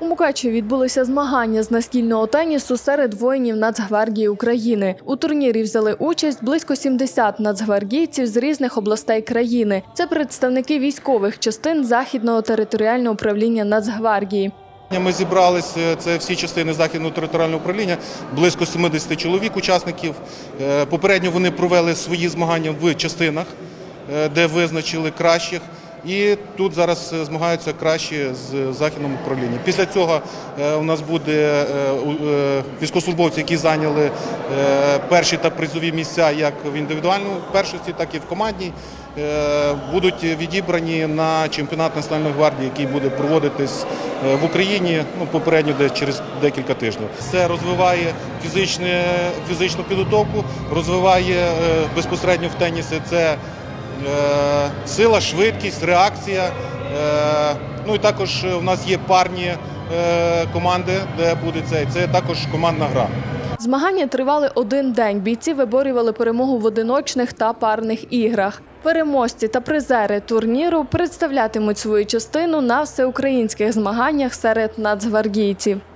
У Мукачеві відбулися змагання з настільного тенісу серед воїнів Нацгвардії України. У турнірі взяли участь близько 70 нацгвардійців з різних областей країни. Це представники військових частин Західного територіального управління Нацгвардії. Ми зібралися, це всі частини західного територіального управління, близько 70 чоловік, учасників. Е, Попередньо вони провели свої змагання в частинах, е, де визначили кращих. І тут зараз е, змагаються кращі з західного управління. Після цього е, у нас буде е, військовослужбовці, які зайняли перші та призові місця як в індивідуальному першості, так і в командній. Будуть відібрані на чемпіонат Національної гвардії, який буде проводитись в Україні ну, попередньо десь через декілька тижнів. Це розвиває фізичне, фізичну підготовку, розвиває безпосередньо в тенісі це сила, швидкість, реакція. Е, ну і також у нас є парні е, команди, де буде цей. Це також командна гра. Змагання тривали один день. Бійці виборювали перемогу в одиночних та парних іграх. Переможці та призери турніру представлятимуть свою частину на всеукраїнських змаганнях серед нацгвардійців.